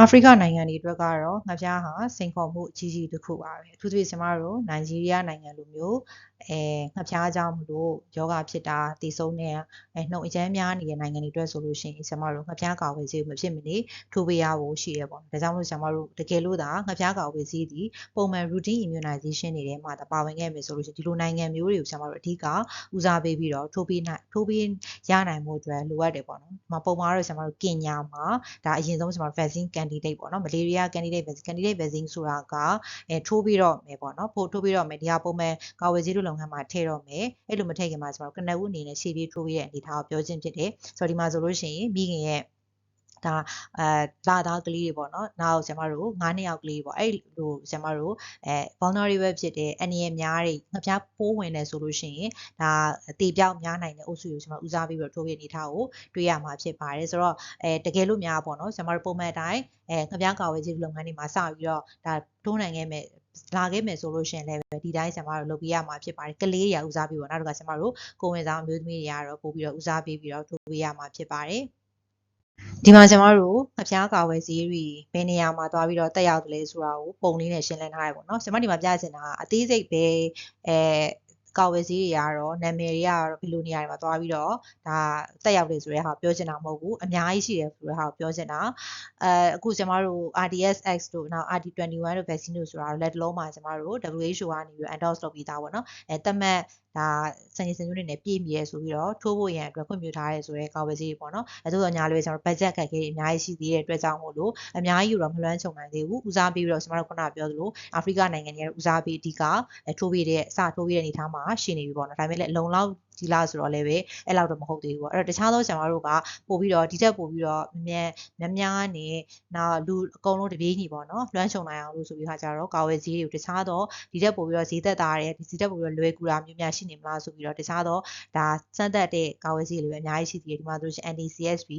အာဖရိကနိုင်ငံတွေအတွက်ကတော့ငှက်ဖျားဟာစိန်ခေါ်မှုအကြီးကြီးတစ်ခုပါပဲအထူးသဖြင့်ကျမတို့နိုင်ဂျီးရီးယားနိုင်ငံလိုမျိုးအဲငှက်ဖျားကြောင့်မလို့ယောဂဖြစ်တာတည်ဆုံးတဲ့အဲနှုတ်အကျန်းများနေတဲ့နိုင်ငံတွေအတွက်ဆိုလို့ရှိရင်ကျမတို့ငှက်ဖျားကာဝယ်ဆေးကိုမဖြစ်မနေထိုးပေးရဖို့ရှိရပေါ့ဒါကြောင့်မလို့ကျမတို့တကယ်လို့သာငှက်ဖျားကာဝယ်ဆေးဒီပုံမှန် routine immunization တွေထဲမှာဒါပါဝင်ခဲ့မယ်ဆိုလို့ရှိရင်ဒီလိုနိုင်ငံမျိုးတွေကိုကျမတို့အဓိကဦးစားပေးပြီးတော့ထိုးပေးနိုင်ထိုးပေးရနိုင်မှုအတွက်လိုအပ်တယ်ပေါ့နော်ဒီမှာပုံမှန်တော့ကျမတို့ကင်ညာမှာဒါအရင်ဆုံးကျမတို့ vaccine candidate ပေါ့နော် malaria candidate vaccine candidate vaccine ဆိုတာကအဲထိုးပြီးတော့မယ်ပေါ့နော်ပို့ထိုးပြီးတော့မယ်ဒီဟာပုံမှန်ကာဝယ်ဆေးတို့လုပ်ငန်းမှာထည့်တော့မယ်အဲ့လိုမထည့်ခင်မှာကျမတို့ကနက်ဦးအနေနဲ့ရှေ့ပြေးထိုးပြီးတဲ့အနေထားကိုပြောချင်းဖြစ်တယ်ဆိုတော့ဒီမှာဆိုလို့ရှိရင်မိခင်ရဲ့ ဒါအဲလာသားကလေးတွေပေါ့နော်နောက်ကျမတို့9နှစ်ယောက်ကလေးပေါ့အဲ့လိုကျမတို့အဲ vulnerable ဖြစ်တဲ့အနေရများတွေငပြပိုးဝင်နေဆိုလို့ရှိရင်ဒါတေပြောက်များနိုင်တဲ့အုပ်စုကိုကျမဦးစားပြီးတော့ထိုးပြအနေထားကိုတွေ့ရမှာဖြစ်ပါတယ်ဆိုတော့အဲတကယ်လို့များပေါ့နော်ကျမတို့ပုံမှန်တိုင်းအဲငပြကာဝယ်ခြင်းလုပ်ငန်းတွေမှာစပြီးတော့ဒါထိုးနိုင်ခဲ့မယ်လာခဲ့မယ်ဆိုလို့ရှိရင်လည်းဒီတိုင်းဆရာမတို့လုပ်ပြရမှာဖြစ်ပါတယ်ကလေးတွေဦးစားပြီးပေါ့နောက်တစ်ခါဆရာမတို့ကိုဝင်ဆောင်မျိုးသမီးတွေကတော့ပို့ပြီးတော့ဦးစားပေးပြီးတော့ထိုးပေးရမှာဖြစ်ပါတယ် ဒီမှာကျွန်တော်တို့အဖျားကာဝယ်ဆေးတွေဘယ်နေရာမှာသွားပြီးတော့တက်ရောက်တယ်လဲဆိုတာကိုပုံလေးနဲ့ရှင်းလင်းထားရပေါ့နော်ကျွန်မဒီမှာပြချင်တာကအသေးစိတ်ပဲအဲကာဝယ်ဆေးတွေကတော့နာမည်တွေကတော့ဘယ်လိုနေရာတွေမှာသွားပြီးတော့ဒါတက်ရောက်တယ်ဆိုတဲ့ဟာပြောချင်တာမဟုတ်ဘူးအများကြီးရှိတယ်ဆိုတဲ့ဟာကိုပြောချင်တာအဲအခုကျမတို့ RDSX တို့နောက် RD21 တို့ vaccine တို့ဆိုတာလက်တလုံးမှာကျမတို့ WHO ကနေပြီး endorse လုပ်ပြီးသားပေါ့နော်အဲတမတ်ဒါစနေစနေတွေနဲ့ပြည့်မီရဲဆိုပြီးတော့ထိုးဖို့ရန်အတွက်ခွင့်ပြုထားရဲဆိုတဲ့ကာဝယ်ဆေးတွေပေါ့နော်အဲသို့တော့ညာလွေကျွန်တော် budget ခက်ခဲတွေအများကြီးရှိသေးတဲ့အတွက်ကြောင့်မို့လို့အများကြီးတော့မလွှမ်းခြုံနိုင်သေးဘူးဦးစားပေးပြီးတော့ကျွန်တော်တို့ခုနပြောသလိုအာဖရိကနိုင်ငံတွေဦးစားပေးအဓိကထိုးပေးတဲ့အစထိုးပေးတဲ့အနေထားမှာရှိနေပြီပေါ့နော်ဒါပေမဲ့လည်းအလုံလောက် ဒီလားဆိုတော့လည်းပဲအဲ့လောက်တော့မဟုတ်သေးဘူးပေါ့အဲ့တော့တခြားသောဆရာမတို့ကပို့ပြီးတော့ဒီတက်ပို့ပြီးတော့မြဲမြများနဲ့နောက်လူအကုန်လုံးတပြေးညီပေါ့နော်လွှမ်းခြုံနိုင်အောင်လို့ဆိုပြီးခါကြတော့ကာဝယ်ဈေးတွေကိုတခြားသောဒီတက်ပို့ပြီးတော့ဈေးသက်သားတဲ့ဒီဈေးတက်ပို့ပြီးတော့လွယ်ကူတာမျိုးများရှိနေမလားဆိုပြီးတော့တခြားသောဒါစမ်းသက်တဲ့ကာဝယ်ဈေးတွေပဲအများကြီးရှိသေးတယ်ဒီမှာဆိုရှင် NDCSP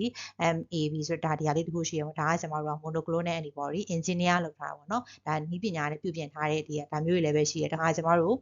MAB ဆိုတော့ဒါဒီဟာလေးတခုရှိရပေါ့ဒါကဆရာမတို့က monoclonal antibody engineer လုပ်ထားတာပေါ့နော်ဒါနည်းပညာနဲ့ပြုပြင်ထားတဲ့ဒီဒါမျိုးတွေလည်းပဲရှိတယ်ဒါကဆရာမတို့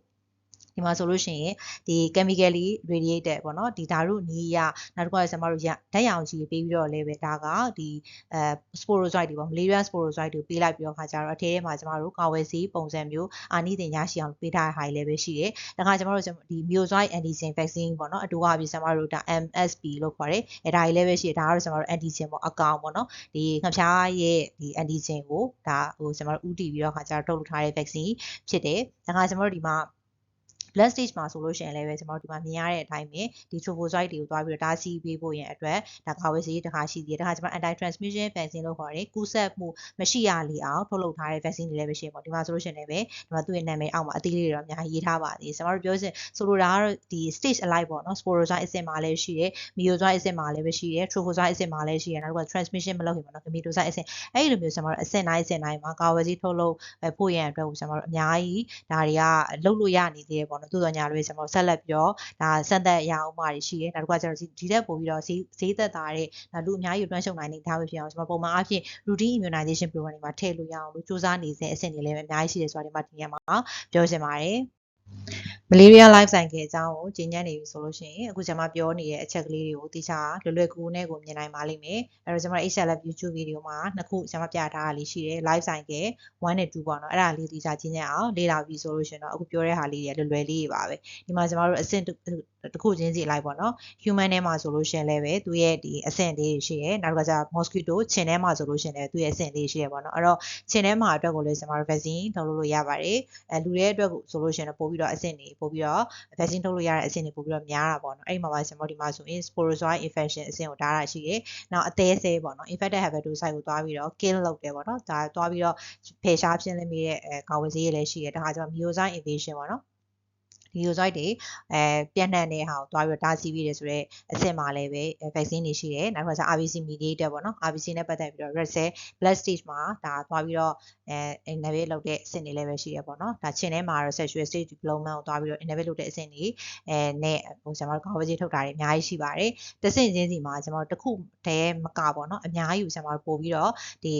ဒီမှာဆိုလို့ရှိရင်ဒီ chemically radiated ပေါ့နော်ဒီဓာတ်ရုနီးရနောက်တစ်ခုကကျွန်တော်တို့ဓာတ်ရောင်ခြည်ပေးပြီးတော့လည်းပဲဒါကဒီအဲ sporozoite တွေပေါ့ malaria sporozoite တွေပေးလိုက်ပြီးတော့ခါကြတော့အထဲထဲမှာကျွန်တော်တို့ကာဝယ်ဆေးပုံစံမျိုးအာနိသင်ရရှိအောင်ပေးထားတဲ့ဟာတွေလည်းပဲရှိတယ်။ဒါကကျွန်တော်တို့ဒီ myozoite antigen vaccine ပေါ့နော်အတူကပြီးကျွန်တော်တို့ဒါ MSP လို့ခေါ်တယ်။အဲဒါတွေလည်းပဲရှိတယ်။ဒါကတော့ကျွန်တော်တို့ antigen ပေါ့အကောင်ပေါ့နော်။ဒီငှက်ဖျားရဲ့ဒီ antigen ကိုဒါဟိုကျွန်တော်တို့ဥတည်ပြီးတော့ခါကြတော့ထုတ်လုပ်ထားတဲ့ vaccine ဖြစ်တယ်။ဒါကကျွန်တော်တို့ဒီမှာ blood stage မှာဆိုလို့ရှိရင်လည်းပဲကျွန်တော်တို့ဒီမှာမြင်ရတဲ့အတိုင်းပဲဒီ trophozoite တွေကိုသွားပြီးတော့တားဆီးပေးဖို့ရန်အတွက်ဒါကာဝယ်ဆေးတစ်ခါရှိသေးတယ်ဒါကကျွန်တော် anti transmission vaccine လို့ခေါ်တယ်ကူးစက်မှုမရှိရလေအောင်ထုတ်လုပ်ထားတဲ့ vaccine တွေလည်းပဲရှိပေါ့ဒီမှာဆိုလို့ရှိရင်လည်းပဲဒီမှာသူ့ရဲ့နာမည်အောက်မှာအသေးလေးတွေတော့အများကြီးရေးထားပါသေးတယ်ကျွန်တော်တို့ပြောစင်ဆိုလိုတာကတော့ဒီ stage alike ပေါ့နော် sporozoite အဆင့်မှာလည်းရှိတယ် myozoite အဆင့်မှာလည်းပဲရှိတယ် trophozoite အဆင့်မှာလည်းရှိတယ်နောက်က transmission မလုပ်ခင်ပေါ့နော် gametozoite အဆင့်အဲ့ဒီလိုမျိုးကျွန်တော်တို့အဆင့်တိုင်းအဆင့်တိုင်းမှာကာဝယ်ဆေးထုတ်လုပ်ဖို့ရန်အတွက်ကိုကျွန်တော်တို့အများကြီးဒါတွေကလုပ်လို့ရနေသေးတယ်ပေါ့နော်သို့တော်ညာလို့ကျွန်တော်ဆက်လက်ပြီးတော့ဒါစက်သက်ရအောင်မှာတွေရှိတယ်နောက်တစ်ခါကျတော့ဒီတက်ပို့ပြီးတော့ဈေးဈေးသက်သာတဲ့လူအများကြီးတွန်းရှုံနိုင်နေတာပဲဖြစ်အောင်ကျွန်တော်ပုံမှန်အားဖြင့် routine immunization program တွေမှာထည့်လို့ရအောင်လို့စူးစမ်းနေတဲ့အဆင့်တွေလည်းအများကြီးရှိတယ်ဆိုတာဒီမှာဒီညမှာပြောချင်ပါတယ် မလေးရီးယား life cycle အကြောင်းကိုကျင်းညံ့နေပြီဆိုလို့ရှိရင်အခုကျွန်မပြောနေတဲ့အချက်ကလေးတွေကိုတိကျလွယ်လွယ်ကူကူနဲ့ကိုမြင်နိုင်ပါလိမ့်မယ်အဲတော့ကျွန်မ HLF YouTube video မှာနှစ်ခုကျွန်မပြထားတာလေးရှိတယ် life cycle 1နဲ့2ပေါ့နော်အဲ့ဒါလေးတိကျကျင်းညံ့အောင်လေ့လာပြီးဆိုလို့ရှိရင်တော့အခုပြောတဲ့ဟာလေးတွေလွယ်လွယ်လေးတွေပါပဲဒီမှာကျွန်မတို့အဆင့်တစ်ခုချင်းစီလိုက်ပေါ့နော် human ထဲမှာဆိုလို့ရှိရင်လည်းပဲသူရဲ့ဒီအဆင့်လေးတွေရှိရယ်နောက်ကကျ mosquito ခြင်ထဲမှာဆိုလို့ရှိရင်လည်းသူရဲ့အဆင့်လေးရှိရယ်ပေါ့နော်အဲ့တော့ခြင်ထဲမှာအတွက်ကိုလည်းကျွန်တော်တို့ vaccine ထုတ်လို့ရပါတယ်အဲလူတွေအတွက်ကိုဆိုလို့ရှိရင်ပို့ပြီးတော့အဆင့်တွေပို့ပြီးတော့ vaccine ထုတ်လို့ရတဲ့အဆင့်တွေပို့ပြီးတော့များတာပေါ့နော်အဲ့ဒီမှာပါကျွန်တော်ဒီမှာဆိုရင် sporozoite infection အဆင့်ကိုဒါတာရှိရယ်နောက်အသေးသေးပေါ့နော် infected hepatocyte ကိုသွားပြီးတော့ kill လုပ်တယ်ပေါ့နော်ဒါသွားပြီးတော့ဖယ်ရှားဖြစ်နေမိတဲ့အဲကာဝယ်ဆေးရည်လည်းရှိရယ်ဒါကကျွန်တော် myozyte invasion ပေါ့နော် ဒီ usoid တွေအဲပြန့်နှံ့တဲ့ဟာကိုတွားပြီးတော့တားဆီးပြီးတယ်ဆိုတော့အဆင့်မှာလည်းပဲ vaccine တွေရှိတယ်နောက်တစ်ခါကျ RBC mediated ပေါ့နော် RBC နဲ့ပတ်သက်ပြီးတော့ red cell blood stage မှာဒါတွားပြီးတော့အဲ inhibit လုပ်တဲ့အဆင့်တွေလည်းပဲရှိရပေါ့နော်ဒါခြင်ထဲမှာတော့ sexual stage development ကိုတွားပြီးတော့ inhibit လုပ်တဲ့အဆင့်တွေအဲနဲ့ဟိုကျွန်တော်တို့ coverage ထုတ်တာတွေအများကြီးရှိပါတယ်တစ်ဆင့်ချင်းစီမှာကျွန်တော်တို့တစ်ခုတည်းမကပေါ့နော်အများကြီးကိုကျွန်တော်တို့ပို့ပြီးတော့ဒီ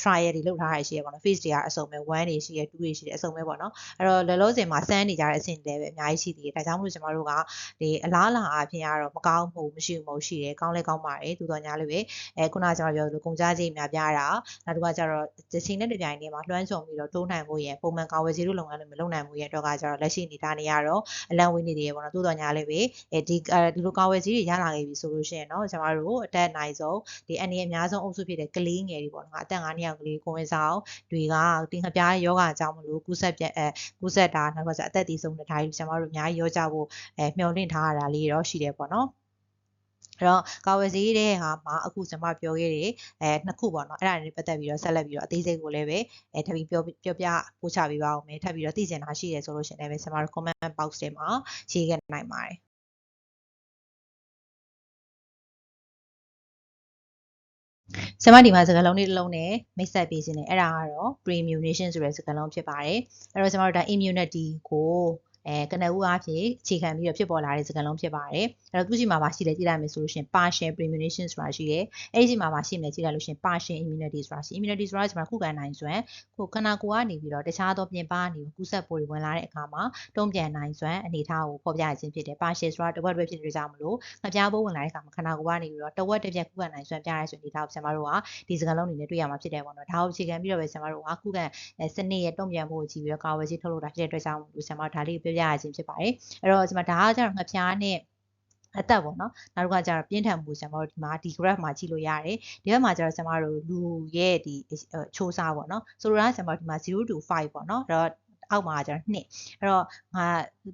trial တွေလုပ်ထားရရှိရပေါ့နော် phase တွေကအစုံပဲ1တွေရှိရ2တွေရှိတယ်အစုံပဲပေါ့နော်အဲ့တော့လောလောဆယ်မှာစမ်းနေကြတဲ့အဆင့်တွေလည်းပဲအများကြီးရှိသေးတယ်ဒါကြောင့်မို့လို့ကျွန်တော်တို့ကဒီအလားအလာအဖြစ်ကတော့မကောင်းမှုမရှိဘူးမဟုတ်ရှိတယ်ကောင်းလဲကောင်းပါတယ်သူတော်ညာလေးပဲအဲခုနကကျွန်တော်ပြောလို့ကုန်ကြစည်များပြားတာနောက်တစ်ခါကျတော့တစ်ချိန်နဲ့တစ်ပြိုင်တည်းမှာလွှမ်းခြုံပြီးတော့တိုးနိုင်ဖို့ရပုံမှန်ကာဝယ်စီတို့လုပ်ငန်းတွေမလုပ်နိုင်ဘူးရတော့ကကျတော့လက်ရှိအနေထားနေရတော့အလံဝင်းနေတယ်ပေါ့နော်သူတော်ညာလေးပဲအဲဒီဒီလိုကာဝယ်စီတွေရလာခဲ့ပြီဆိုလို့ရှိရင်တော့ကျွန်တော်တို့အတက်နိုင်ဆုံးဒီအနေအများဆုံးအုပ်စုဖြစ်တဲ့ကလေးငယ်တွေပေါ့နော်အသက်9နှစ်အောက်ကလေးကိုဝင်ဆောင်တွေကတင်ခပြားယောဂအကြောင်းမလို့ကူးဆက်ပြအဲကူးဆက်တာနောက်ကကျအသက်တည်ဆုံးတဲ့ဒါတွေကျွန်တော်တို့အများကြီးရောကြဖို့အဲမျှော်လင့်ထားရတာလေးတော့ရှိတယ်ပေါ့နော်အဲ့တော့ကာဝယ်ဆေးတဲ့ဟာမှာအခုကျွန်မပြောခဲ့တဲ့အဲနှစ်ခုပေါ့နော်အဲ့ဒါတွေပတ်သက်ပြီးတော့ဆက်လက်ပြီးတော့အသေးစိတ်ကိုလည်းပဲအဲထပ်ပြီးပြောပြောပြပို့ချပေးပါဦးမယ်ထပ်ပြီးတော့သိချင်တာရှိတယ်ဆိုလို့ရှိရင်လည်းကျွန်မတို့ comment box ထဲမှာရေးခဲ့နိုင်ပါတယ်ဆမဒီမှာစကားလုံးလေးတစ်လုံးနဲ့မိတ်ဆက်ပေးခြင်းနဲ့အဲ့ဒါကတော့ pre-immunization ဆိုတဲ့စကားလုံးဖြစ်ပါတယ်အဲ့တော့ကျွန်တော်တို့ဒါ immunity ကို အဲကနဦးအဖြစ်အခြေခံပြီးတော့ဖြစ်ပေါ်လာတဲ့စကားလုံးဖြစ်ပါတယ်အဲ့တော့သူရှိမှာပါရှိတယ်ကြည့်လိုက်မယ်ဆိုလို့ရှိရင် partial premonition ဆိုတာရှိတယ်အဲ့ဒီရှိမှာပါရှိမယ်ကြည့်လိုက်လို့ရှိရင် partial immunity ဆိုတာရှိ immunity ဆိုတာကျွန်တော်ခုခံနိုင်စွမ်းကိုခန္ဓာကိုယ်ကနေပြီးတော့တခြားသောပြင်ပကနေကူးစက်ပိုးတွေဝင်လာတဲ့အခါမှာတုံ့ပြန်နိုင်စွမ်းအနေအထားကိုဖော်ပြခြင်းဖြစ်တယ် partial ဆိုတာတဝက်ပဲဖြစ်တဲ့ကြောင့်မလို့ငပြားပိုးဝင်လာတဲ့အခါမှာခန္ဓာကိုယ်ကနေပြီးတော့တဝက်တစ်ပြက်ခုခံနိုင်စွမ်းပြရတဲ့ဆိုအနေအထားကိုကျွန်တော်တို့ကဒီစကားလုံးအနေနဲ့တွေ့ရမှာဖြစ်တယ်ပေါ့နော်ဒါကိုအခြေခံပြီးတော့ပဲကျွန်တော်တို့ကခုခံစနစ်ရဲ့တုံ့ပြန်မှုကိုကြည့်ပြီးတော့ကာဝယ်ဆေးထုတ်လို့တာဖြစ်တဲ့အတွက်ကြောင့်မို့လို့ကျွန်တော်ဒါလေးကိုပြောပြရခြင်းဖြစ်ပါတယ်အဲ့တော့ကျွန်မဒါကကျတော့ငပြားနဲ့အသက်ပေါ့နော်နောက်တစ်ခါကျတော့ပြင်းထန်မှုကျွန်တော်တို့ဒီမှာဒီ graph မှာကြည့်လို့ရတယ်ဒီဘက်မှာကျတော့ကျွန်တော်တို့လူရဲ့ဒီချိုးစားပေါ့နော်ဆိုလိုတာကျွန်တော်ဒီမှာ0 to 5ပေါ့နော်အဲ့တော့ အောက်မှာကျတော့နှစ်အဲ့တော့ငါ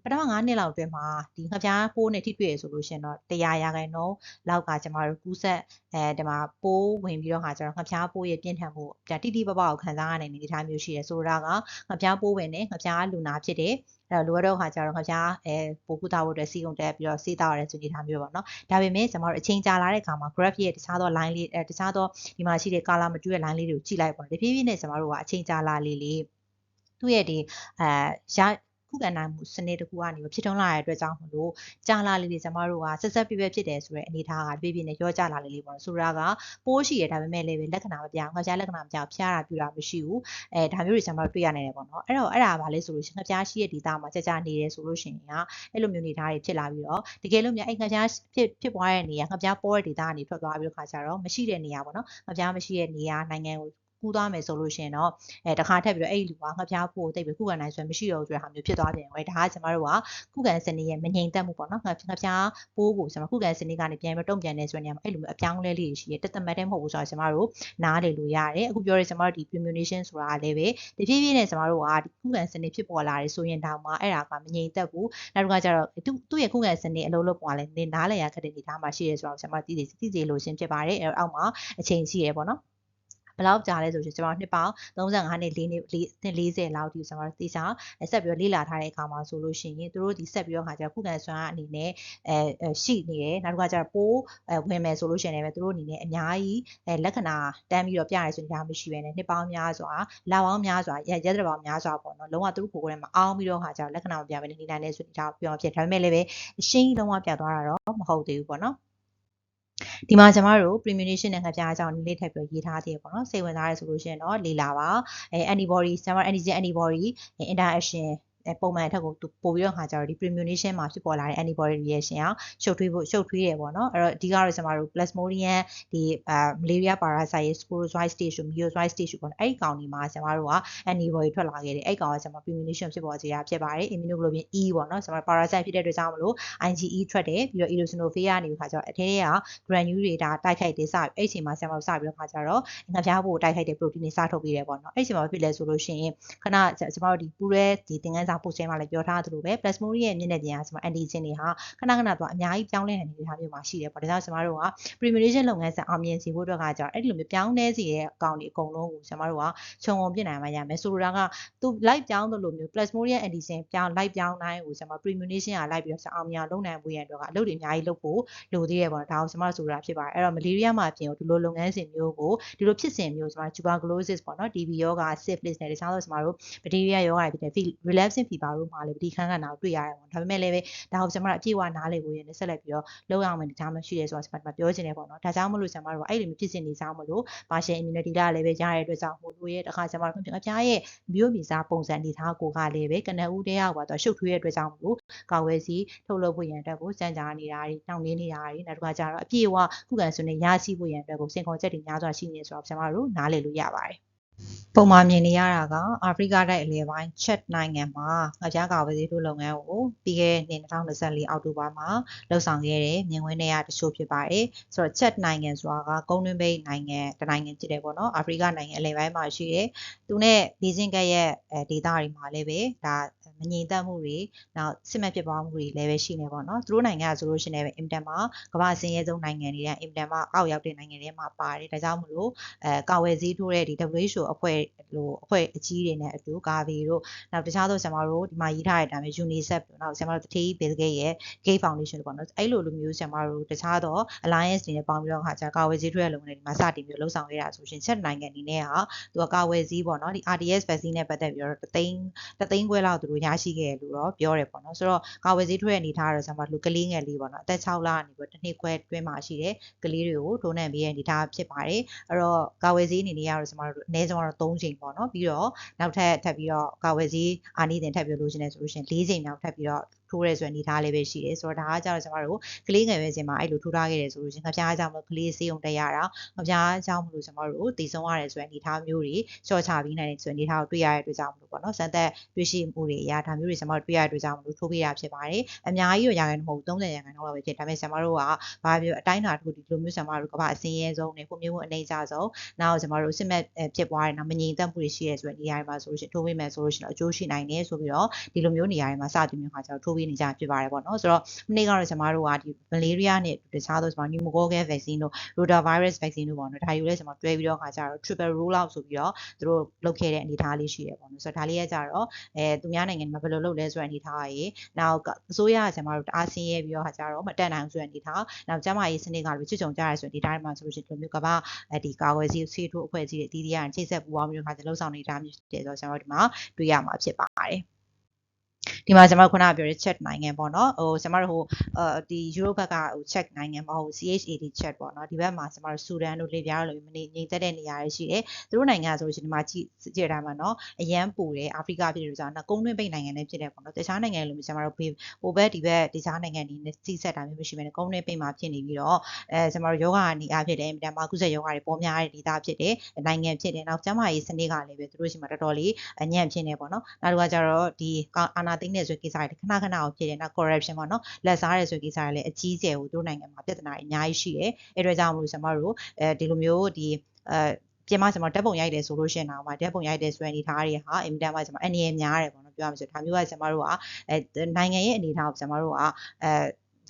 ပထမ9နှစ်လောက်အတွင်းမှာဒီငပြားပိုးနဲ့ထိတွေ့ရဆိုလို့ရှင်တော့100ရာခိုင်နှုန်းလောက်ကကျမတို့ကူးဆက်အဲဒီမှာပိုးဝင်ပြီးတော့ခါကျတော့ငပြားပိုးရဲ့ပြင်းထန်မှုဒါတိတိပပကိုခံစားရနိုင်တဲ့အနေအထားမျိုးရှိတယ်ဆိုတော့ကငပြားပိုးဝင်နေငပြားလူနာဖြစ်တယ်အဲ့လိုရတော့ခါကျတော့ငပြားအဲပိုကူတာဖို့အတွက်စီကုံတက်ပြီးတော့စေးတာရတဲ့ဆိုနေတာမျိုးပေါ့နော်ဒါပေမဲ့ကျွန်တော်တို့အချိန်ကြာလာတဲ့အခါမှာ graph ရဲ့တခြားသော line လေးအဲတခြားသောဒီမှာရှိတဲ့ color မတူတဲ့ line လေးတွေကိုကြည့်လိုက်ပေါ့တဖြည်းဖြည်းနဲ့ကျွန်တော်တို့ကအချိန်ကြာလာလေးလေး သူ့ရဲ့ဒီအဲရခုခံနိုင်မှုစနစ်တစ်ခုကနေဖြစ်ထွန်းလာတဲ့အတွက်ကြောင့်မလို့ကြာလာလေးတွေကျမတို့ကဆက်ဆက်ပြပြဖြစ်တယ်ဆိုတဲ့အနေအထားကပြပြနဲ့ရောကြလာလေးလေးပေါ့ဆိုတာကပိုးရှိရဒါပေမဲ့လည်းပဲလက္ခဏာမပြအောင်ငါကြားလက္ခဏာမပြအောင်ဖျားတာပြတာမရှိဘူးအဲဒါမျိုးတွေကျမတို့တွေ့ရနိုင်တယ်ပေါ့နော်အဲ့တော့အဲ့ဒါကဘာလဲဆိုလို့ရှိရင်ငါကြားရှိတဲ့ဒေတာမှာကြာကြာနေတယ်ဆိုလို့ရှိရင်ကအဲ့လိုမျိုးနေသားတွေဖြစ်လာပြီးတော့တကယ်လို့များအဲ့ငါကြားဖြစ်ဖြစ်ပွားတဲ့နေရာငါကြားပေါ်တဲ့ဒေတာကနေထွက်သွားပြီးတော့ခါကြတော့မရှိတဲ့နေရာပေါ့နော်ငါကြားမရှိတဲ့နေရာနိုင်ငံကို ကူးသွားမယ်ဆိုလို့ရှိရင်တော့အဲတခါထပ်ပြီးတော့အဲ့ဒီလူကငှက်ပြားဖို့တိတ်ပြီးခုခံနိုင်စွမ်းမရှိတော့ဘူးဆိုတဲ့ဟာမျိုးဖြစ်သွားပြန်တယ်။ဒါကကျမတို့ကခုခံစနစ်ရဲ့မငြိမ်သက်မှုပေါ့နော်။ငှက်ငှက်ပြားပိုးကိုကျမခုခံစနစ်ကနေပြန်ပြီးတုံ့ပြန်နေဆိုတဲ့နေရာမှာအဲ့လိုမျိုးအပြောင်းလဲလေးတွေရှိတယ်။တက်တက်မတ်တဲ့မဟုတ်ဘူးဆိုတော့ကျမတို့နားလေလို့ရတယ်။အခုပြောရဲကျမတို့ဒီ premonition ဆိုတာလည်းပဲတဖြည်းဖြည်းနဲ့ကျမတို့ကဒီခုခံစနစ်ဖြစ်ပေါ်လာတယ်ဆိုရင်တောင်မှအဲ့ဒါကမငြိမ်သက်ဘူး။နောက်တစ်ခါကျတော့သူသူ့ရဲ့ခုခံစနစ်အလုံးလုံးပေါ်လာလဲနားလေရခက်တဲ့အနေအထားမှာရှိရဲဆိုတော့ကျမတို့သိသိသိသိလို့ရှင်းဖြစ်ပါတယ်။အဲ့တော့အောက်မှာအချိန်ရှိရဲပေါ့နော်။ ဘယ်လောက်ကြာလဲဆိုရင်ကျွန်တော်နှစ်ပေါင်း35နှစ်4နှစ်40လောက်ဒီကျွန်တော်သိစားဆက်ပြီးတော့လေ့လာထားတဲ့အခါမှာဆိုလို့ရှိရင်တို့ဒီဆက်ပြီးတော့ခါကျခုခံစွမ်းအနေနဲ့အဲရှိနေတယ်နောက်တစ်ခါကျတော့ပိုးဝင်မယ်ဆိုလို့ရှိရင်လည်းတို့အနေနဲ့အများကြီးအဲလက္ခဏာတန်းပြီးတော့ပြရဲဆိုရင်ဒါမရှိဘဲနဲ့နှစ်ပေါင်းများစွာလပေါင်းများစွာရရက်တပေါင်းများစွာပေါ့နော်လုံးဝသူတို့ကိုယ်ကိုယ်ထဲမှာအောင်းပြီးတော့ခါကျတော့လက္ခဏာမပြဘဲနေနေနိုင်တဲ့ဆိုရင်ဒါပြောဖြစ်ဒါပေမဲ့လည်းပဲရှင်းလုံးဝပြသွားတာတော့မဟုတ်သေးဘူးပေါ့နော် ဒီမှာကျမတို့ premonition နဲ့ငှက်ပြားအကြောင်းလေးထပ်ပြီးရေးထားသေးတယ်ပေါ့နော်စိတ်ဝင်စားရဲဆိုလို့ရှိရင်တော့လေ့လာပါအဲ antibody ကျမတို့ antigen antibody interaction ပုံမှန်အထက်ကိုသူပို့ပြီးတော့ခါကြတော့ဒီ premonition မှာဖြစ်ပေါ်လာတဲ့ antibody reaction အောင်ရှုပ်ထွေးဖို့ရှုပ်ထွေးတယ်ပေါ့နော်အဲ့တော့အဓိကတော့ကျွန်တော်တို့ plasmodium ဒီအာ malaria parasite ရဲ့ sporozoite stage ကို meiozoite stage ကိုပေါ့နော်အဲ့ဒီကောင်ဒီမှာကျွန်တော်တို့က antibody ထွက်လာခဲ့တယ်အဲ့ကောင်ကကျွန်တော် premonition ဖြစ်ပေါ်စေတာဖြစ်ပါတယ် immunoglobulin E ပေါ့နော်ကျွန်တော် parasite ဖြစ်တဲ့အတွက်ကြောင့်မလို့ IgE ထွက်တယ်ပြီးတော့ eosinophil ကနေခါကြတော့အထဲက granule တွေဒါတိုက်ခိုက်တယ်စအဲ့အချိန်မှာကျွန်တော်စပြီးတော့ခါကြတော့ငါပြားဖို့တိုက်ခိုက်တဲ့ protein တွေစထုတ်ပြီးတယ်ပေါ့နော်အဲ့အချိန်မှာဖြစ်လဲဆိုလို့ရှိရင်ခဏကျွန်တော်တို့ဒီပူရဲဒီသင်္ကန်းစာပို့ချင်းမှာလည်းပြောထားသလိုပဲ plasmodium ရဲ့မျက်နှာပြင်ကကျွန်မ antigen တွေဟာခဏခဏတော့အများကြီးပြောင်းလဲနိုင်နေတဲ့မျိုးမှာရှိတယ်ပေါ့ဒါကြောင့်ကျွန်တော်တို့က premonition လုပ်ငန်းစဉ်အောင်မြင်စေဖို့အတွက်ကကြတော့အဲ့ဒီလိုမျိုးပြောင်းလဲစေတဲ့အကောင်တွေအကုန်လုံးကိုကျွန်တော်တို့ကခြုံငုံပြစ်နိုင်မှရမယ်ဆိုလိုတာကသူ light ပြောင်းသလိုမျိုး plasmodium antigen ပြောင်း light ပြောင်းတိုင်းကိုကျွန်တော် premonition က light ပြီးတော့အောင်မြင်လုပ်နိုင်ဖို့ရတဲ့အတွက်ကအလုပ်တွေအများကြီးလုပ်ဖို့လိုသေးတယ်ပေါ့ဒါကိုကျွန်တော်ဆိုတာဖြစ်ပါတယ်အဲ့တော့ malaria မှာပြင်ဒီလိုလုပ်ငန်းစဉ်မျိုးကိုဒီလိုဖြစ်စဉ်မျိုးကျွန်တော် tuberculosis ပေါ့နော် TB ယောဂါ syphilis နဲ့တခြားသောကျွန်တော်တို့ bacteria ယောဂါတွေဖြစ်တဲ့ relapsing ချင်းဖီပါတို့မှာလည်းဒီခန်းခန်းတာကိုတွေ့ရတယ်ပေါ့ဒါပေမဲ့လည်းပဲဒါကိုကျွန်မတို့အပြည့်အဝနားလည်ဖို့ရနေဆက်လက်ပြီးတော့လောက်အောင်မယ်ဒါမှရှိတယ်ဆိုတော့ကျွန်မတို့ပြောချင်တယ်ပေါ့နော်ဒါကြောင့်မလို့ကျွန်မတို့ကအဲ့လိုမျိုးဖြစ်စဉ်နေစားမလို့ partial immunity လာလည်းပဲရတဲ့အတွက်ကြောင့်မို့လို့ရဲ့တခါကျွန်မတို့အပြားရဲ့မျိုးမိစားပုံစံအနေထားကိုကလည်းပဲကနဦးတည်းရောက်ပါတော့ရှုပ်ထွေးတဲ့အတွက်ကြောင့်မလို့ကာဝယ်စီထုတ်လုပ်ဖို့ရန်အတွက်ကိုစံကြားနေတာတွေနှောင့်နှေးနေတာတွေနောက်တစ်ခါကျတော့အပြည့်အဝခုခံစွမ်းနဲ့ရရှိဖို့ရန်အတွက်ကိုစင်ခေါ်ချက်တွေများစွာရှိနေဆိုတော့ကျွန်မတို့နားလည်လို့ရပါတယ် ပုံမှန်မြင်နေရတာက အာဖရိကတိုက်အလယ်ပိုင်းချက်နိုင်ငံမှာငပြားကာဝယ်ဆေးထိုးလုပ်ငန်းကို ပြီးခဲ့တဲ့2024အောက်တိုဘာမှာလှုပ်ဆောင်ခဲ့တဲ့ မြင်ကွင်းတွေကတချို့ဖြစ်ပါတယ် ဆိုတော့ချက်နိုင်ငံဆိုတာက ကုန်းတွင်းပိတ်နိုင်ငံ တနိုင်ငံဖြစ်တယ်ပေါ့နော် အာဖရိကနိုင်ငံ အလယ်ပိုင်းမှာရှိတယ် သူနဲ့ ဘေးချင်းကပ်ရဲ့အဲဒေသတွေမှာလည်းပဲ ဒါ မငြိမ်သက်မှုတွေနောက်စစ်မှတ်ဖြစ်ပွားမှုတွေလည်းပဲရှိနေပေါ့နော်သူတို့နိုင်ငံကဆိုလို့ရှိရင်လည်းအင်တန်မှာကမ္ဘာအစင်းရဲဆုံးနိုင်ငံတွေကအင်တန်မှာအောက်ရောက်တဲ့နိုင်ငံတွေမှာပါတယ်ဒါကြောင့်မလို့အဲကာဝယ်ဆေးထိုးတဲ့ဒီ WHO အဖွဲ့လိုအဖွဲ့အကြီးတွေနဲ့အတူကာဗီတို့နောက်တခြားသောဆရာမတို့ဒီမှာရေးထားတဲ့အတိုင်းပဲ UNICEF တို့နောက်ဆရာမတို့တထေး Bill Gates ရဲ့ Gates Foundation တို့ပေါ့နော်အဲ့လိုလိုမျိုးဆရာမတို့တခြားသော alliance တွေနဲ့ပေါင်းပြီးတော့ခါကျကာဝယ်ဆေးထိုးတဲ့လုပ်ငန်းတွေဒီမှာစတင်ပြီးလှုပ်ဆောင်ရတာဆိုရှင်ချက်နိုင်ငံအနေနဲ့ဟာသူကကာဝယ်ဆေးပေါ့နော်ဒီ RDS vaccine နဲ့ပတ်သက်ပြီးတော့တသိန်းတသိန်းခွဲလောက်သူတို့ရရှိခဲ့တယ်လို့တော့ပြောတယ်ပေါ့နော်ဆိုတော့ကာဝယ်ဆေးထိုးတဲ့အနေထားတော့ဆရာမတို့ကလေးငယ်လေးပေါ့နော်အသက်6လကနေပြီးတော့တစ်နှစ်ခွဲတွင်းမှာရှိတဲ့ကလေးတွေကိုထိုးနှံပေးတဲ့အနေထားဖြစ်ပါတယ်အဲ့တော့ကာဝယ်ဆေးအနေနဲ့ကတော့ဆရာမတို့အနည်းဆုံးတော့3ချိန်ပေါ့နော်ပြီးတော့နောက်ထပ်ထပ်ပြီးတော့ကာဝယ်ဆေးအာနိသင်ထပ်ပြီးလို့ရှင်နေဆိုလို့ရှင်4ချိန်မြောက်ထပ်ပြီးတော့ ထိုးရဲဆိုတဲ့အနေထားလေးပဲရှိတယ်ဆိုတော့ဒါကကြတော့ကျွန်တော်တို့ကလေးငယ်ပဲစဉ်မှာအဲ့လိုထိုးထားခဲ့တယ်ဆိုလို့ရှင်ငပြားကြောင့်မလို့ကလေးစေးုံတက်ရတာငပြားကြောင့်မလို့ကျွန်တော်တို့တည်ဆုံးရတယ်ဆိုတဲ့အနေထားမျိုးတွေရှော့ချပြီးနိုင်တယ်ဆိုတဲ့အနေထားကိုတွေ့ရတဲ့အတွက်ကြောင့်မလို့ပေါ့နော်စံသက်တွေ့ရှိမှုတွေအရာဒါမျိုးတွေကျွန်တော်တို့တွေ့ရတဲ့အတွက်ကြောင့်မလို့ထိုးပေးရဖြစ်ပါတယ်အများကြီးရရခိုင်မဟုတ်30ရာခိုင်နှုန်းလောက်ပဲဖြစ်ဒါပေမဲ့ကျွန်တော်တို့ကဘာပြောအတိုင်းအတာတစ်ခုဒီလိုမျိုးကျွန်တော်တို့ကဘာအစင်းရဲဆုံးနေပုံမျိုးမှုအနေကြဆုံးနောက်ကျွန်တော်တို့စစ်မဲ့ဖြစ်ပွားတယ်နောက်မငြိမ်သက်မှုတွေရှိရဲဆိုတဲ့နေရာတွေမှာဆိုလို့ရှိရင်ထိုးပေးမယ်ဆိုလို့ရှိရင်အကျိုးရှိနိုင်တယ်ဆိုပြီးတော့ဒီလိုမျိုးနေရာတွေမှာစတင်မျိုးခါကျတော့ထိုးပေးနေကြဖြစ်ပါတယ်ပေါ့နော်ဆိုတော့မနေ့ကတော့ကျွန်တော်တို့ကဒီ malaria နဲ့တခြားသောကျွန်တော် pneumococcal vaccine တို့ rotavirus vaccine တို့ပေါ့နော်ဒါယူလဲကျွန်တော်တွဲပြီးတော့ခါကျတော့ triple roll out ဆိုပြီးတော့သူတို့လုပ်ခဲ့တဲ့အနေအထားလေးရှိတယ်ပေါ့နော်ဆိုတော့ဒါလေးကကြတော့အဲသူများနိုင်ငံမှာဘယ်လိုလုပ်လဲဆိုတဲ့အနေအထားရေနောက်အစိုးရကကျွန်တော်တို့တအားဆင်းရဲပြီးတော့ခါကျတော့မတက်နိုင်ဘူးဆိုတဲ့အနေအထားနောက်ကျန်းမာရေးစနစ်ကလည်းချွတ်ချုံကြရဆိုတဲ့ဒီတိုင်းမှာဆိုလို့ရှိရင်ဒီလိုမျိုးကမ္ဘာအဲဒီကာကွယ်ဆေးဆေးထိုးအဖွဲ့အစည်းတွေအသီးသီးရချိတ်ဆက်ပူးပေါင်းပြီးတော့ခါကျလှုပ်ဆောင်နေတာမျိုးတယ်ဆိုတော့ကျွန်တော်တို့ဒီမှာတွေ့ရမှာဖြစ်ပါတယ် ဒီမှာကျွန်တော်ခုနကပြောတဲ့ check နိုင်ငံပေါ့နော်ဟိုကျွန်တော်တို့ဟိုအဲဒီ Europe ဘက်ကဟို check နိုင်ငံမှာဟို CHAD check ပေါ့နော်ဒီဘက်မှာကျွန်တော်တို့ဆူဒန်တို့လေပြားတို့လိုမနေငြိမ်သက်တဲ့နေရာတွေရှိတယ်သူတို့နိုင်ငံဆိုလို့ရှိရင်ဒီမှာကြည့်ကြည့်တာမှာနော်အရန်ပူတယ်အာဖရိကပြည်လို့ဆိုတာကုန်းတွင်းပိတ်နိုင်ငံတွေဖြစ်တယ်ပေါ့နော်တခြားနိုင်ငံတွေလိုမျိုးကျွန်တော်တို့ဟိုဘက်ဒီဘက်တခြားနိုင်ငံတွေနဲ့စီးဆက်တာမျိုးမရှိဘဲနဲ့ကုန်းတွင်းပိတ်မှာဖြစ်နေပြီးတော့အဲကျွန်တော်တို့ယောဂအနေအားဖြစ်တယ်အင်တာမာကုဆက်ယောဂတွေပေါ်များတဲ့ဒေသဖြစ်တယ်နိုင်ငံဖြစ်တယ်နောက်ကျန်းမာရေးစနစ်ကလည်းပဲသူတို့ရှိမှတော်တော်လေးအညံ့ဖြစ်နေပေါ့နော်နောက်တစ်ခါကျတော့ဒီအာနာသိန်းတဲ့ဆိုကိစ္စတွေခဏခဏအောင်ဖြစ်တယ်နော် corruption ပေါ့နော်လက်စားရဲဆိုကိစ္စတွေလည်းအကြီးကျယ်ကိုတို့နိုင်ငံမှာပြဿနာတွေအများကြီးရှိတယ်အဲ့တော့ကြောင့်မလို့ကျွန်တော်တို့အဲဒီလိုမျိုးဒီအဲပြင်မကျွန်တော်ဓာတ်ပုံရိုက်တယ်ဆိုလို့ရှိရင်တော့ဓာတ်ပုံရိုက်တယ်ဆိုတဲ့အနေအထားတွေဟာအင်မတန်မှကျွန်တော်အနေရများတယ်ပေါ့နော်ပြောရမှာဆိုဒါမျိုးကကျွန်တော်တို့ကအဲနိုင်ငံရဲ့အနေအထားကိုကျွန်တော်တို့ကအဲ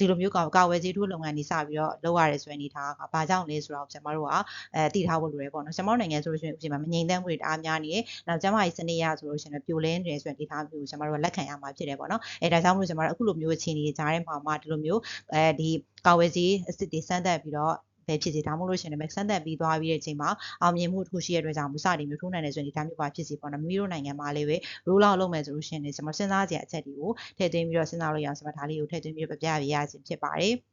ဒီလိုမျိုးကာဝယ်ဆေးထိုးလုပ်ငန်းတွေစပြီးတော့လုပ်ရတယ်ဆိုတဲ့အနေထားကဘာကြောင့်လဲဆိုတော့ကျွန်တော်တို့ကအဲတည်ထားဖို့လိုတယ်ပေါ့နော်ကျွန်တော်နိုင်ငံဆိုလို့ရှိရင်ဥပမာမငြိမ်သက်မှုတွေတအားများနေတယ်နောက်ကျန်းမာရေးစနစ်ရဆိုလို့ရှိရင်ပြိုလဲနေတယ်ဆိုတဲ့အနေထားမျိုးကိုကျွန်တော်တို့ကလက်ခံရမှာဖြစ်တယ်ပေါ့နော်အဲဒါကြောင့်မလို့ကျွန်တော်တို့အခုလိုမျိုးအခြေအနေတွေကြားထဲမှာမှဒီလိုမျိုးအဲဒီကာဝယ်ဆေးအစ်စ်တွေစမ်းသပ်ပြီးတော့ ပဲဖြစ်စီဒါမှမဟုတ်လို့ရှိရင်လည်းစမ်းသပ်ပြီးသွားပြီးတဲ့အချိန်မှာအောင်မြင်မှုတစ်ခုရှိတဲ့အတွက်ကြောင့်မစတင်မျိုးထိုးနိုင်တယ်ဆိုရင်ဒီဒါမျိုးပါဖြစ်စီပေါ့နော်မိမိတို့နိုင်ငံမှာလည်းပဲ roll out လုပ်မယ်ဆိုလို့ရှိရင်လည်းကျွန်တော်စဉ်းစားကြရအချက်တွေကိုထည့်သွင်းပြီးတော့စဉ်းစားလို့ရအောင်ကျွန်တော်ဒါလေးကိုထည့်သွင်းပြီးပြပြရရခြင်းဖြစ်ပါတယ်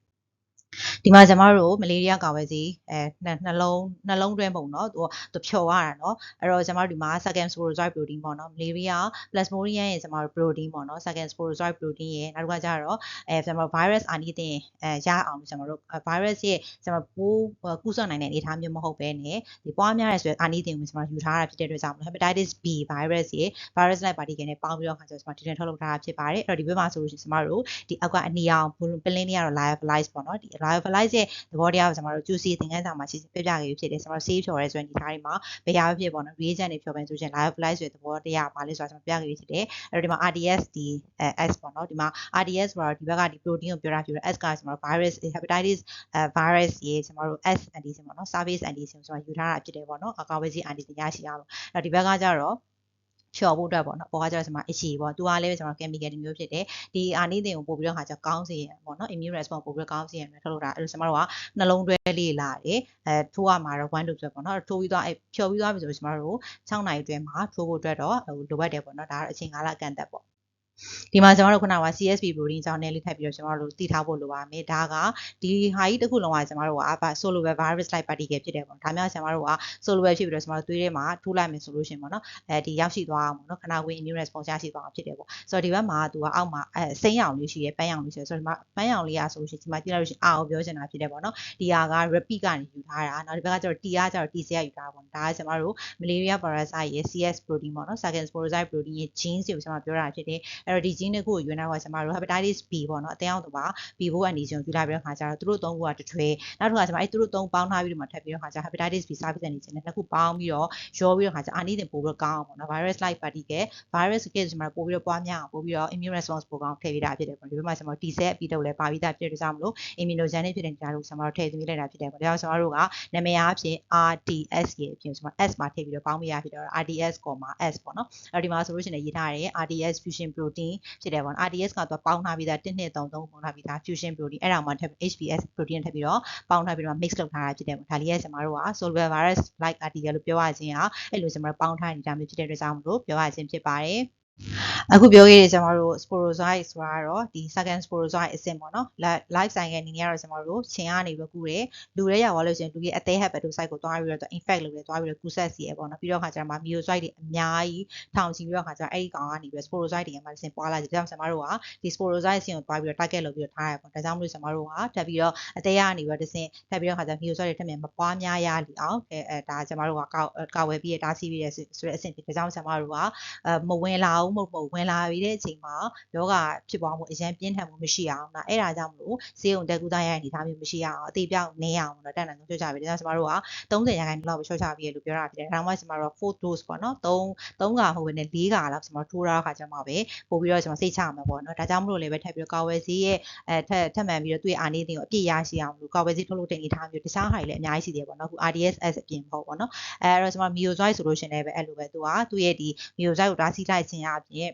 ဒီမှာကျမတို့မလေးရီးယားကာဝယ်စီအဲနှလုံးနှလုံးတွင်းပုံเนาะသူသူဖြော်ရတာเนาะအဲ့တော့ကျမတို့ဒီမှာ second sporozoite protein ပေါ့เนาะမလေးရီးယား plasmodium ရဲ့ကျမတို့ protein ပေါ့เนาะ second sporozoite protein ရဲ့နောက်တစ်ခါကျတော့အဲကျမတို့ virus အာနိသင်အဲရအောင်ကျမတို့ virus ရဲ့ကျမတို့ပိုးကူးစက်နိုင်တဲ့အနေအထားမျိုးမဟုတ်ဘဲနဲ့ဒီပွားများရဲဆိုအာနိသင်ကိုကျမတို့ယူထားတာဖြစ်တဲ့အတွက်ကြောင့် hepatitis B virus ရဲ့ virus like particle နဲ့ပေါင်းပြီးတော့ခါကျတော့ကျမတို့ဒီတင်ထုတ်လုပ်ထားတာဖြစ်ပါတယ်အဲ့တော့ဒီဘက်မှာဆိုလို့ရှိရင်ကျမတို့ဒီအောက်ကအနီအောင်ပလင်းလေးကတော့ lyophilize ပေါ့เนาะဒီ lyophilize ရဲ့သဘောတရားကိုကျွန်တော်တို့ juicy သင်ခန်းစာမှာရှိပြပြခဲ့ပြီးဖြစ်တယ်ကျွန်တော် save ဖြော်ရဲဆိုတဲ့ဒီထားတွေမှာဘယ်ရာဖြစ်ပေါ့နော် reagent တွေဖြော်ပန်ဆိုရင် live flight ဆိုတဲ့သဘောတရားပါလဲဆိုတာကျွန်တော်ပြခဲ့ပြီးဖြစ်တယ်အဲ့တော့ဒီမှာ RDS ဒီ S ပေါ့နော်ဒီမှာ RDS ဆိုတာဒီဘက်ကဒီ protein ကိုပြောတာဖြစ်တယ် S ကကျွန်တော် virus hepatitis virus ရေကျွန်တော်တို့ S antigen ပေါ့နော် service antigen ဆိုတော့ယူထားတာဖြစ်တယ်ပေါ့နော်အကာဝေးစီ antigen ရရှိရအောင်အဲ့တော့ဒီဘက်ကကျတော့ ဖြော်ဖို့အတွက်ပေါ့နော်ပေါ်ကကျတော့ဒီမှာအရှိပေါ့သူကလည်းကျွန်တော် chemical တွေမျိုးဖြစ်တယ်ဒီအာနိသင်ကိုပို့ပြီးတော့ခါကျကောင်းစေရပေါ့နော် immune response ပို့ပြီးတော့ကောင်းစေရမယ်ထုတ်လို့တာအဲ့လိုကျွန်တော်တို့ကနှလုံးတွဲလေးလာတယ်အဲထိုးရမှာတော့1 to 12ပေါ့နော်ထိုးပြီးသွားအဲဖြော်ပြီးသွားပြီဆိုကျွန်တော်တို့6နိုင်အတွင်းမှာထိုးဖို့အတွက်တော့ဟိုလိုအပ်တယ်ပေါ့နော်ဒါကတော့အချိန်ကာလအကန့်အသတ်ပေါ့ ဒီမှာကျွန်တော်တို့ခုနက CSP protein ကြောင့်လည်းလေးထပ်ပြီးတော့ကျွန်တော်တို့တည်ထားဖို့လိုပါမယ်ဒါကဒီဟာကြီးတစ်ခုလုံးကကျွန်တော်တို့က soluble virus like particle ဖြစ်တယ်ပေါ့ဒါမျိုးကျွန်တော်တို့က soluble ဖြစ်ပြီးတော့ကျွန်တော်တို့သွေးထဲမှာထိုးလိုက်မယ်ဆိုလို့ရှိရင်ပေါ့နော်အဲဒီရောက်ရှိသွားအောင်ပေါ့နော်ခဏဝင် immune response ရရှိသွားအောင်ဖြစ်တယ်ပေါ့ဆိုတော့ဒီဘက်မှာသူကအောက်မှာအဲစိမ်းရောင်လေးရှိရယ်ပန်းရောင်လေးရှိရယ်ဆိုတော့ဒီမှာပန်းရောင်လေးอ่ะဆိုလို့ရှိရင်ဒီမှာကြည့်လိုက်လို့ရှိရင်အာကိုပြောချင်တာဖြစ်တယ်ပေါ့နော်ဒီဟာက repeat ကနေယူထားတာနောက်ဒီဘက်ကကျတော့ T ကကျတော့ TC ကယူထားတာပေါ့ဒါကကျွန်တော်တို့ malaria parasite ရဲ့ CS protein ပေါ့နော် second sporozoite protein ရဲ့ genes တွေကိုကျွန်တော်ပြောတာဖြစ်တယ်အဲ့တော့ဒီ gene တစ်ခုကိုယူနေတာကကျွန်တော်တို့ hepatitis B ပေါ့နော်အသေးအောင်တော့ပါ B ဘိုးကနေကျွန်တော်ယူလာပြီးတော့ခါကျတော့သူတို့သုံးခုကတစ်ထွေနောက်တစ်ခါကျွန်တော်အဲ့သူတို့သုံးပေါင်းထားပြီးတော့မှထပ်ပြီးတော့ခါကျ hepatitis B service အနေနဲ့နှစ်ခုပေါင်းပြီးတော့ရောပြီးတော့ခါကျအာနိသင်ပို့ပြီးတော့ကောင်းအောင်ပေါ့နော် virus like particle virus ကကျွန်တော်ပို့ပြီးတော့ပွားများအောင်ပို့ပြီးတော့ immune response ပို့ကောင်းထည့်ပေးတာဖြစ်တယ်ပေါ့ဒီဘက်မှာကျွန်တော် T cell အပြီးတော့လည်းပါပြီးသားဖြစ်တဲ့ကြောင့်မလို့ immunogenic ဖြစ်တဲ့ကြားလို့ကျွန်တော်တို့ထည့်သွင်းလိုက်တာဖြစ်တယ်ပေါ့ဒါကြောင့်ကျွန်တော်တို့ကနာမည်အားဖြင့် RDS ရဲ့အပြင်ကျွန်တော် S မှာထည့်ပြီးတော့ပေါင်းပေးရဖြစ်တော့ RDS, S ပေါ့နော်အဲ့ဒီမှာဆိုလို့ရှိရင်ရေးထားတယ် RDS fusion protein ဖြစ်တယ်ပေါ့နော် RDS ကတော့ပေါင်းထားပြီးသား1 2 3 3ပေါင်းထားပြီးသား fusion protein အဲ့ဒါမှထပ် HBS protein ထပ်ပြီးတော့ပေါင်းထားပြီးတော့ mix လုပ်ထားတာဖြစ်တယ်ပေါ့ဒါလေးရဲ့ကျွန်တော်တို့က soluble virus like article လို့ပြောရခြင်းဟာအဲ့လိုကျွန်တော်တို့ပေါင်းထားနေတာမျိုးဖြစ်တဲ့အတွက်ကြောင့်မလို့ပြောရခြင်းဖြစ်ပါတယ် အခုပြောခဲ့တဲ့ကျွန်တော်တို့ sporozoite ဆိုတာကတော့ဒီ second sporozoite အဆင့်ပေါ့နော် life cycle အနေနဲ့ကတော့ကျွန်တော်တို့ချင်းကနေပြီးကူတယ်လူတွေရောက်သွားလို့ရှိရင်လူရဲ့အသေး hepatocyte ကိုတွားပြီးတော့ infect လုပ်တယ်တွားပြီးတော့ကူဆက်စီရပေါ့နော်ပြီးတော့ခါကျတော့ myocyte တွေအများကြီးထောင်ချီပြီးတော့ခါကျတော့အဲ့ဒီကောင်ကနေပြီး sporozoite တွေကမှတစ်ဆင့်ပွားလာတယ်ဒါကြောင့်ကျွန်တော်တို့ကဒီ sporozoite အဆင့်ကိုတွားပြီးတော့ target လုပ်ပြီးတော့ထားရပေါ့ဒါကြောင့်မလို့ကျွန်တော်တို့ကတက်ပြီးတော့အသေးကနေပြီးတော့တစ်ဆင့်တက်ပြီးတော့ခါကျ myocyte တွေထပ်မြန်မပွားများရလီအောင်အဲဒါကျွန်တော်တို့ကကာဝယ်ပြီးရတားဆီးပြီးရဆိုတဲ့အဆင့်ဖြစ်ဒါကြောင့်ကျွန်တော်တို့ကမဝင်လာဘူးမဟုတ်ဘူးဝင်လာပြီးတဲ့အချိန်မှာယောဂဖြစ်ပွားမှုအရင်ပြင်းထန်မှုမရှိအောင်ဒါအဲ့ဒါကြောင့်မလို့ဆေးရုံတက်ကူသားရတဲ့အနေအထားမျိုးမရှိအောင်အသေးပြောက်နေအောင်တော့တက်နိုင်ဆုံးချွတ်ချပေးတယ်ဒါကြောင့်ကျွန်တော်တို့က30ရာခိုင်နှုန်းလောက်ပဲချွတ်ချပေးရလို့ပြောတာဖြစ်တယ်ဒါမှမဟုတ်ကျွန်တော်တို့4 dose ပေါ့နော်3 3ခါမဟုတ်ဘဲနဲ့4ခါလောက်ကျွန်တော်ထိုးရခါကျမှပဲပို့ပြီးတော့ကျွန်တော်စိတ်ချမှာပေါ့နော်ဒါကြောင့်မလို့လည်းပဲထပ်ပြီးတော့ကာဝယ်ဆေးရဲ့အဲထက်ထပ်မှန်ပြီးတော့သူ့ရဲ့အာနေတင်ကိုအပြည့်ရရှိအောင်လို့ကာဝယ်ဆေးထုတ်လို့တင်နေထားမျိုးတခြားဟာတွေလည်းအများကြီးရှိတယ်ပေါ့နော်အခု RDSS အပြင်ပေါ့ပေါ့နော်အဲအဲ့တော့ကျွန်တော် myozoite ဆိုလို့ရှင်လည်းပဲအဲ့လိုပဲသူကသူ့ရဲ့ဒီ myozoite ကိုတားဆီးလိုက်ခြင်းအပြင်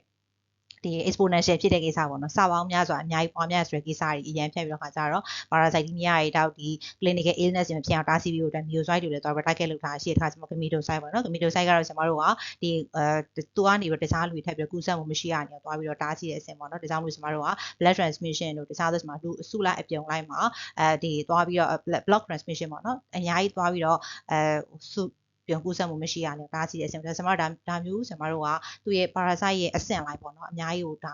ဒီ exponential ဖြစ်တဲ့ကိစ္စပေါ့နော်စပေါင်းများစွာအများကြီးပွားများဆိုတဲ့ကိစ္စတွေအရင်ဖြတ်ပြီးတော့ခါကြတော့ parasitemia တွေတောက်ဒီ clinical illness တွေဖြစ်အောင်တားဆီးပြီးတော့ myocyte တွေလည်းတော့ target လုပ်ထားရှိတဲ့အခါကျမှ gametocyte ပေါ့နော် gametocyte ကတော့ကျွန်တော်တို့ကဒီအဲသူကနေပြီးတခြားလူတွေထပ်ပြီးကူးစက်မှုမရှိရနေတော့သွားပြီးတော့တားဆီးတဲ့အဆင့်ပေါ့နော်ဒါကြောင့်မို့ကျွန်တော်တို့က blood transmission တို့တခြားသမှာလူအစုလိုက်အပြုံလိုက်မှာအဲဒီသွားပြီးတော့ block transmission ပေါ့နော်အများကြီးသွားပြီးတော့အဲစု ပြန်ကူးစက်မှုမရှိရလဲဒါစီတဲ့အဆင့်ဒါကျွန်တော်တို့ဒါမျိုးကျွန်တော်တို့ကသူ့ရဲ့ parasite ရဲ့အဆင့်လိုက်ပေါ့နော်အများကြီးကိုဒါ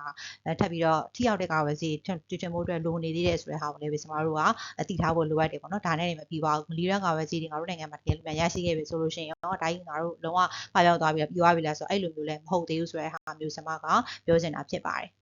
ထပ်ပြီးတော့ထိရောက်တဲ့ကာဝယ်ဆေးတွင်တွင်မို့အတွက်လိုနေသေးတယ်ဆိုတဲ့ဟာကိုလည်းကျွန်တော်တို့ကအသိထားဖို့လိုအပ်တယ်ပေါ့နော်ဒါနဲ့နေမပြီးပါဘူးမလီရန်ကာဝယ်ဆေးတွေငါတို့နိုင်ငံမှာတကယ်လို့ရရှိခဲ့ပြီဆိုလို့ရှိရင်တော့ဒါကြီးငါတို့လုံးဝဖားရောက်သွားပြီးတော့ပြီးသွားပြီလားဆိုအဲ့လိုမျိုးလည်းမဟုတ်သေးဘူးဆိုတဲ့ဟာမျိုးကျွန်မကပြောချင်တာဖြစ်ပါတယ်